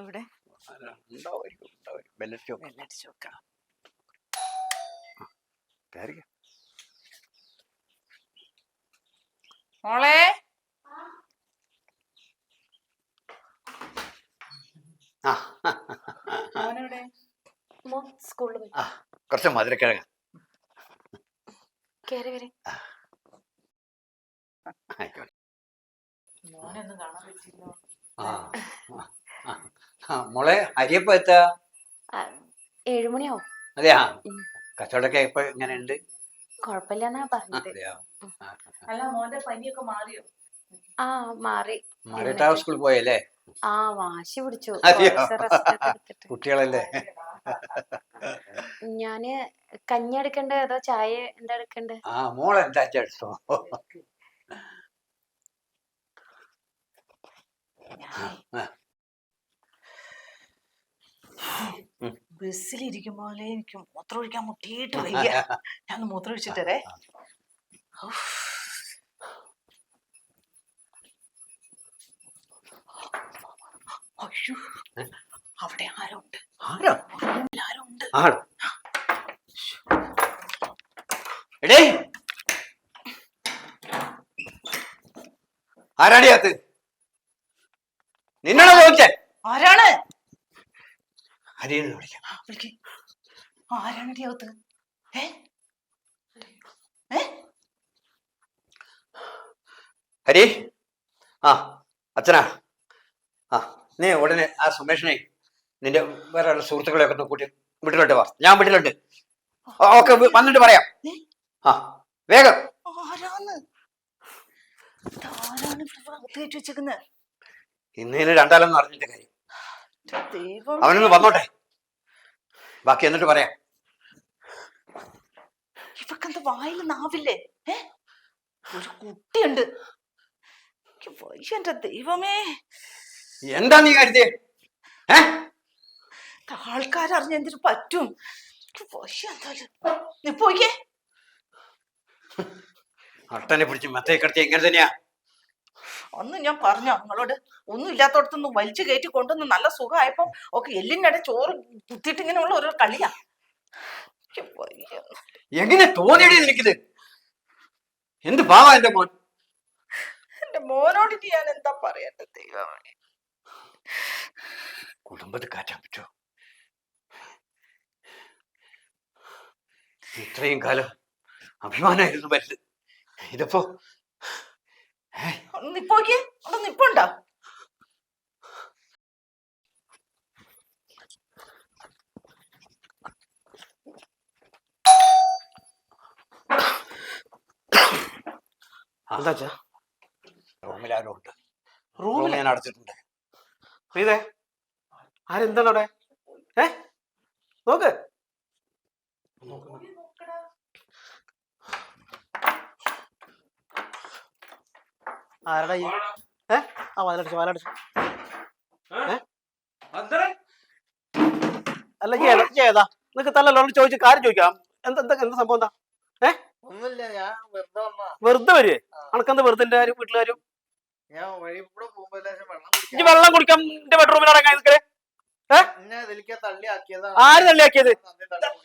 ഇവിടെ നോക്കാം. മോളെ? ആ. മോനെവിടെ? മോൻ സ്കൂളിൽ പോയി. ആ കുറച്ച് മധുരക്കിഴങ്ങ്. കേറി വരെ ആ മോളെ അരിയപ്പ എത്താ? ഏഴുമണിയാവും അതെയാ? കച്ചവടൊക്കെ കച്ചവടമൊക്കെ ഇപ്പൊ എങ്ങനെയുണ്ട്? കൊഴപ്പില്ലെന്നാ പറഞ്ഞത്. അല്ല മോന്റെ പനിയൊക്കെ മാറിയോ? ആ മാറി. മാറിയിട്ടാ സ്കൂളിൽ പോയല്ലേ? ആ വാശി പിടിച്ചു. കുട്ടികളല്ലേ? ഞാൻ കഞ്ഞി എടുക്കണ്ടേ അതോ ചായ എന്താ എടുക്കണ്ടേ? ആ മോൾ എന്താ ചേട്ടോ ബസ്സിലിരിക്കുമ്പോലെ എനിക്ക് മൂത്രം ഒഴിക്കാൻ മുട്ടിയിട്ട് വയ്യ. ഞാൻ മൂത്രം ഒഴിച്ചിട്ടേ അയ്യോ. അവിടെ ആരോ ഉണ്ട് ആരോ? ഉണ്ട് ആണോ എടേ. ആരാടിയകത്ത് നിന്നോട് ചോദിച്ചേ. ആരാണ്? ഹരിയെന്ന് വിളിക്കാം. ആരാണ് അകത്ത്? ഹരി? ആ അച്ഛനാ. ആ നീ ഉടനെ ആ സുമേഷിനെ നിന്റെ വേറെ സുഹൃത്തുക്കളെ ഒക്കെ കൂട്ടി വീട്ടിലോട്ട് വാ. ഞാൻ വീട്ടിലുണ്ട് ഓക്കെ വന്നിട്ട് പറയാം. ആ വേഗം. ആരാണ്? കയറ്റി വെച്ചേക്കുന്നത് ഇന്നേന് രണ്ടാലൊന്നും അറിഞ്ഞിട്ട് കാര്യം. അവനൊന്ന് വന്നോട്ടെ. ബാക്കി എന്നിട്ട് പറയാം. ഇവക്കെന്താ വായിൽ നാവില്ലേ? ഏ? ഒരു കുട്ടിയുണ്ട്. എന്റെ ദൈവമേ. എന്താ നീ കരുതിയേ? ഏ? ആൾക്കാരറിഞ്ഞ എന്തിനു പറ്റും? നീ പോയിക്കേ. അട്ടനെ പിടിച്ച് മത്തേ കിടത്തി എങ്ങനെ തന്നെയാ. അന്ന് ഞാൻ പറഞ്ഞു നിങ്ങളോട് ഒന്നും ഇല്ലാത്തടത്തുനിന്ന് വലിച്ചു കയറ്റി കൊണ്ടുവന്ന് നല്ല സുഖമായപ്പോ ഒക്കെ എല്ലിനടെ ചോറ് കുത്തിയിട്ട് ഇങ്ങനെയുള്ള ഒരു കളിയാ. എങ്ങനെ തോന്നിയത് എനിക്കിത് എന്ത് പാവാ എന്റെ മോൻ? എന്റെ മോനോട് ഇനി ഞാൻ എന്താ പറയട്ടെ ദൈവമേ? കുടുംബത്തിൽ കാറ്റാൻ പറ്റുമോ ഇത്രയും കാലം അഭിമാനമായിരുന്നു വലുത്. ഇതിപ്പോ നിപ്പോക്കേ അവിടെ നിപ്പുണ്ടോ? എന്താ റൂമിൽ ആരോ ഉണ്ട്. റൂമിൽ ഞാൻ അടച്ചിട്ടുണ്ട്. ഇതേ ആരെന്താണ് അവിടെ ഏ നോക്ക്. ആരടാ ഈ ഏ? ആ വാലടിച്ചു വാലടിച്ചു ഏ? അല്ല ഏതാ? നിനക്ക് തല്ലല്ലോ അവനോട് ചോദിച്ചു കാര്യം ചോദിക്കാം. എന്താ എന്താ എന്താ സംഭവം എന്താ? ഒന്നുമില്ല ഞാൻ വെറുതെ വരുവേ അണക്കെന്താ വെറുതെ എന്റെ കാര്യം വീട്ടിലാരും ഞാൻ വഴി കൂടെ പോകുമ്പോ ലേശം വെള്ളം കുടിക്കാൻ വെള്ളം കുടിക്കാൻ എന്റെ ബെഡ്റൂമിൽ അടങ്ങാൻ നിൽക്കേ എന്നെ ഇതിലേക്ക് തള്ളി ആക്കിയതാണ്. ആര് തള്ളിയാക്കിയത്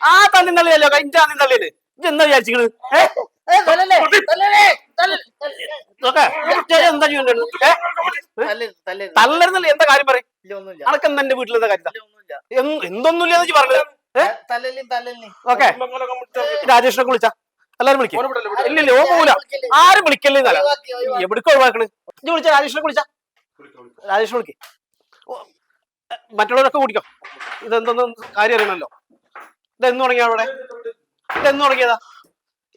ആ തള്ളി തള്ളിയല്ലോ? ഇഞ്ചാ നീ തള്ളിയത്. ഇജ്ജ് എന്താ വിചാരിച്ചിക്കണ് ഏ? ഇജ്ജ് എന്താ ചെയ്യണ്ടത് ഏ? തള്ളരുന്നല്ലേ എന്താ കാര്യം പറയും? ഒന്നുമില്ല അണക്ക് എന്താ എന്റെ വീട്ടിൽ എന്താ കാര്യം ഇല്ല, ഒന്നുമില്ല എന്തൊന്നുമില്ല എന്ന് പറഞ്ഞത് ഓക്കെ. രാജേഷിനെ വിളിച്ച? എല്ലാരും വിളിക്കും. ഇല്ലില്ല ഓ പോകൂല ആരും വിളിക്കല്ലേ എന്നല്ല എവിടേക്ക് ഒഴിവാക്കണ്? ഇജ്ജ് വിളിച്ച രാജേഷിനെ വിളിച്ച? രാജേഷിനെ വിളിക്ക്. മറ്റുള്ളവരൊക്കെ കുടിക്കോ? ഇതെന്തൊന്നും കാര്യം അറിയണല്ലോ ഇതെന്ന് തുടങ്ങിയ അവിടെ? ഇതെന്ന് തുടങ്ങിയതാ?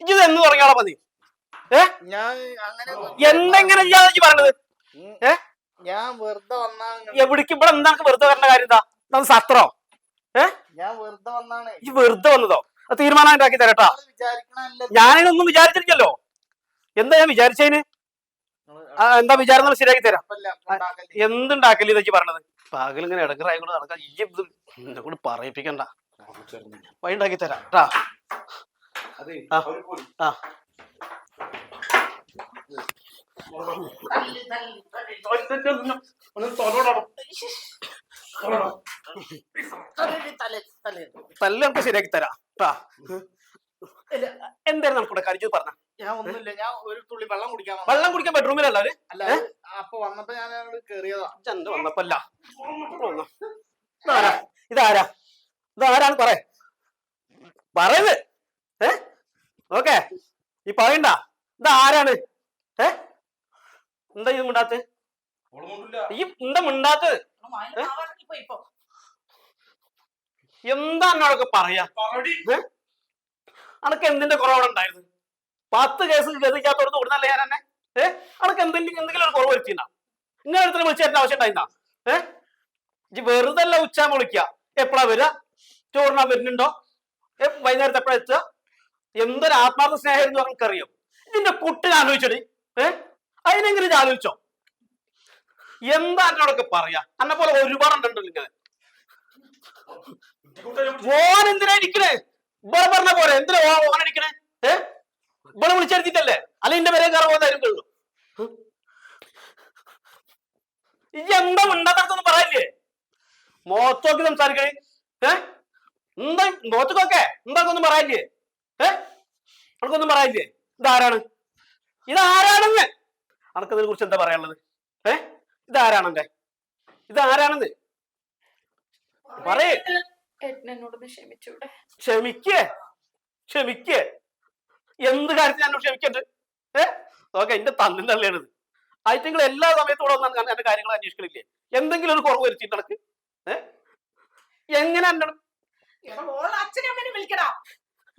ഇത് എന്ന് തുടങ്ങിയാളാ മതി. ഞാൻ അങ്ങനെ എന്തെങ്ങനെ ഇയ്യാ ഇജ്ജ് പറഞ്ഞത്. ഏ? ഞാൻ വെറുതെ വന്നാണ് എവിടേക്ക് ഇവിടെ എന്താ അനക്ക് വെറുതെ വരേണ്ട കാര്യം എന്താ നമ്മൾ സത്രോ. ഞാൻ വെറുതെ വന്നാണ്. ഈ വെറുതെ വന്നതോ? അത് തീരുമാനം ഉണ്ടാക്കി തരട്ടാ. വിചാരിക്കണല്ലോ ഞാനതിനൊന്നും വിചാരിച്ചിരിക്കല്ലോ എന്താ ഞാൻ വിചാരിച്ചതിന്? ആ, എന്താ വിചാരം ശരിയാക്കി തരാം. എന്തുണ്ടാക്കൽ ഇതൊക്കെ പറഞ്ഞത്? പകൽ ഇങ്ങനെ ഇടങ്ങറായിക്കൊണ്ട് നടക്കാൻ ഈ ഇത് എന്നെ കൊണ്ട് പറയിപ്പിക്കണ്ട. വഴി ഉണ്ടാക്കി തരാം ട്ടാ. ആ. ആ. തല്ല് നമുക്ക് ശരിയാക്കി തരാം. എന്തായിരുന്നു നമുക്കിവിടെ കാര്യം? പറഞ്ഞ. ഞാൻ ഒന്നുമില്ല. ഞാൻ ഒരു തുള്ളി വെള്ളം കുടിക്കാൻ. വെള്ളം കുടിക്കാൻ ബെഡ്റൂമിലല്ല അവർ? അല്ല അപ്പൊ വന്നപ്പോ ഞാൻ കേറിയതാ. ചന്ത വന്നപ്പല്ല. ഇതാരാ? ഇതാരാ? ഇതാരാണ് പറ. പറയുന്നത് ഏ? ഓക്കെ. ഈ പറയണ്ട. ഇതാരാണ് ഏ? എന്താ ഇത് മിണ്ടാത്ത? ഈ എന്താ മിണ്ടാത്ത്? ഇപ്പൊ ഇപ്പൊ. എന്താ എന്നോടൊക്കെ പറയാ? അനക്ക് എന്തിന്റെ കുറവാണ് ഉണ്ടായിരുന്നു പത്ത് കേസ് ഗതിക്കാത്തോടത്ത് കൊടുത്തല്ലേ ഞാൻ എന്നെ? ഏ? അനക്ക് എന്തെങ്കിലും എന്തെങ്കിലും ഒരു കുറവ് വരുത്തിണ്ടാ ഇങ്ങനെ ഒരുത്തരം വിളിച്ചു തരേണ്ട ആവശ്യം ഉണ്ടായിരുന്നാ? ഏ? വെറുതെ അല്ല ഉച്ച വിളിക്കുക എപ്പോഴാ വരിക ചോറിനാ വരുന്നുണ്ടോ? ഏ, വൈകുന്നേരത്തെ എപ്പോഴാ എത്തുക? എന്തൊരു ആത്മാർത്ഥ സ്നേഹമായിരുന്നു അവർക്കറിയോ? ഇതിന്റെ കുട്ടിനെ ആലോചിച്ചടി. ഏ? അതിനെങ്കിലും ഇത് ആലോചിച്ചോ. എന്താ എന്നോടൊക്കെ പറയാ? അന്നെ പോലെ ഒരുപാടുണ്ടല്ലോ ഇങ്ങനെ എന്തിനാ ഇരിക്കണേ? ഇവിടെ പറഞ്ഞ പോലെ എന്തിനാ ഓൻ ഇരിക്കണേ? ഏ? ഇവിടെ വിളിച്ചെടുത്തിട്ടല്ലേ? അല്ല എന്റെ പേരെ കയറാൻ പോകുന്നതായിരിക്കും ഈ എന്താ ഉണ്ടാത്തൊന്നും പറയില്ലേ? മോത്തോക്കി സംസാരിക്കണേ. ഏ? എന്താ മോത്തക്കൊക്കെ എന്താക്കൊന്നും പറയില്ലേ? ഏ? അനക്കൊന്നും പറയില്ലേ ഇതാരാണ്? ഇതാരാണെന്ന്? അനക്കതിനെ കുറിച്ച് എന്താ പറയാനുള്ളത്? ഏ? ഇതാരാണെന്റെ ഇതാരാണെന്ന്? പറയേ. ക്ഷമിക്കേ. ക്ഷമിക്കേ. എന്ത് കാര്യത്തിൽ എന്നോട് ക്ഷമിക്കണ്ട് ഏ? ഓക്കെ എന്റെ തന്നും തള്ളിയാണിത്. ആയിട്ടിങ്ങൾ എല്ലാ സമയത്തും ഇവിടെ വന്നാൽ എന്റെ കാര്യങ്ങൾ അന്വേഷിക്കണില്ലേ? എന്തെങ്കിലും ഒരു കുറവ് വരുത്തിയിട്ട് നടക്ക്. ഏ? എങ്ങനെ എന്നോട് അച്ഛനെ അമ്മേനെ വിളിക്കടാ.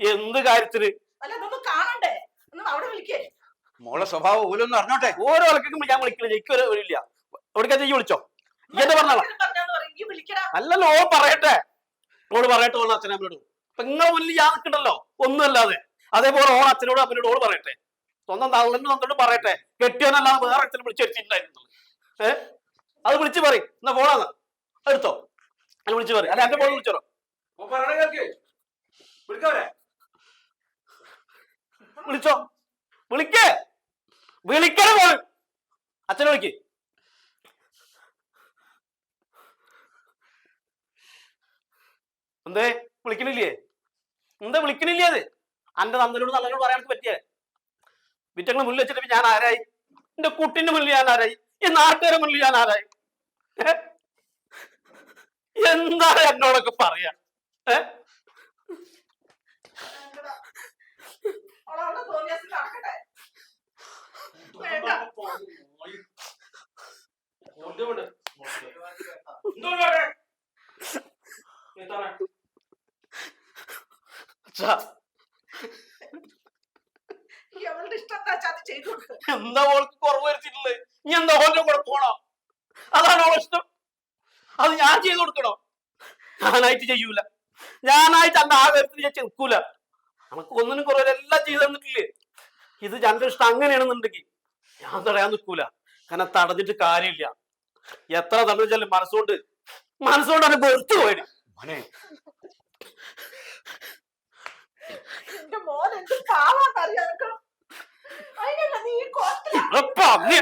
എന്ത് കാര്യത്തിന് വിളിക്കേ. മോളെ സ്വഭാവം ഓലൊന്നും അറിഞ്ഞോട്ടെ. ഓരോ ഇലക്കും ഞാൻ വിളിക്കില്ല എനിക്ക് ഒരു ഇല്ല. എവിടേക്കാ ചെയ്യ വിളിച്ചോ? ഇങ്ങനെ പറഞ്ഞാളാ വിളിക്കടാ. അല്ലല്ലോ ഓ പറയട്ടെ. ഓൾ പറയട്ടെ ഓളെ അച്ഛനമ്മയോട് അപ്പൊ നിങ്ങളെ മുന്നിൽ ഞാൻ നിൽക്കണ്ടല്ലോ ഒന്നുമല്ലാതെ. അതേപോലെ ഓൾ അച്ഛനോട് അമ്മയോട് ഓൾ പറയട്ടെ. സ്വന്തം തള്ളനും സ്വന്തോട് പറയട്ടെ. കെട്ടിയോന്നല്ലാതെ വേറെ അച്ഛനെ വിളിച്ചെടുത്തിട്ടുണ്ടായിരുന്നു ഏ? അത് വിളിച്ചു പറയും. എന്നാ ഫോണാന്ന് എടുത്തോ. അത് വിളിച്ചു പറയും. അല്ല എന്റെ ഫോൺ വിളിച്ചോ വിളിച്ചോ? വിളിക്കേ. വിളിക്കണ ഫോൺ അച്ഛനെ വിളിക്ക്. എന്തേ? വിളിക്കണില്ലേ? എന്താ വിളിക്കണില്ലേ അത്? അന്റെ തന്തനോട് നല്ലനോട് പറയാൻ പറ്റിയേ. വിറ്റങ്ങളെ മുന്നിൽ വെച്ചിട്ട് ഞാൻ ആരായി? എന്റെ കുട്ടിന്റെ മുന്നിൽ ഞാൻ ആരായി? ഈ നാട്ടുകാരെ മുന്നിൽ ഞാൻ ആരായി? എന്താ എന്നോടൊക്കെ പറയാ? ഏ? അവളവിടെ തോന്നിയാസ് നടക്കട്ടെ? വേണ്ട. അവളുടെ ഇഷ്ടം എന്താ അത് ചെയ്തു എന്താ ഓൾക്ക് കുറവ് വരുത്തിയിട്ടുള്ളത്? നീ എന്താ ഓൾക്ക് കൂടെ പോണോ? അതാണ് അവളെ ഇഷ്ടം. അത് ഞാൻ ചെയ്തു കൊടുക്കണോ? ഞാനായിട്ട് ചെയ്യൂല. ഞാനായിട്ട് എന്റെ ആ കാര്യത്തിൽ ഞാൻ ചെറുക്കൂല. നമുക്ക് ഒന്നിനും കുറവില്ല എല്ലാം ചെയ്തു തന്നിട്ടില്ലേ? ഇത് എന്റെ ഇഷ്ടം അങ്ങനെയാണെന്നുണ്ടെങ്കിൽ ഞാൻ തടയാൻ നിൽക്കൂല. കാരണം തടഞ്ഞിട്ട് കാര്യമില്ല. എത്ര തടഞ്ഞാലും മനസ്സുകൊണ്ട് മനസ്സുകൊണ്ട് അവനെ വെറുത്തു പോയി. മോനെ. എന്റെ മോൻ എന്ത് പാവാന്നറിയാം നിനക്ക് അതിനല്ല നീ ഈ കോട്ടില അപ്പൊ അമ്മേ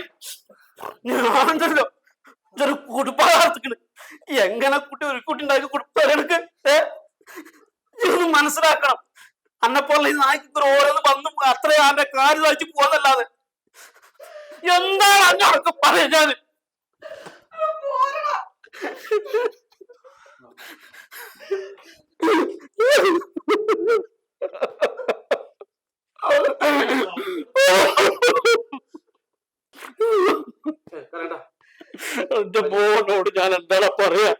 ഞാനുണ്ടല്ലോ ഇതൊരു കുടുംബാർത്തിക്കണ് എങ്ങനെ കുട്ടി ഒരു കുട്ടി ഉണ്ടാക്കി കുടുംബക്ക് ഏ ഇതൊന്ന് മനസ്സിലാക്കണം അന്നെപ്പോലെ ഈ നായ്ക്ക് അത്രയും അവന്റെ കാര്യം വായിച്ചു പോകുന്നല്ലാതെ. എന്താണ് അങ്ങോട്ടൊക്കെ പറയാന് എന്റെ മോനോട് ഞാൻ എന്താണ് പറയാ?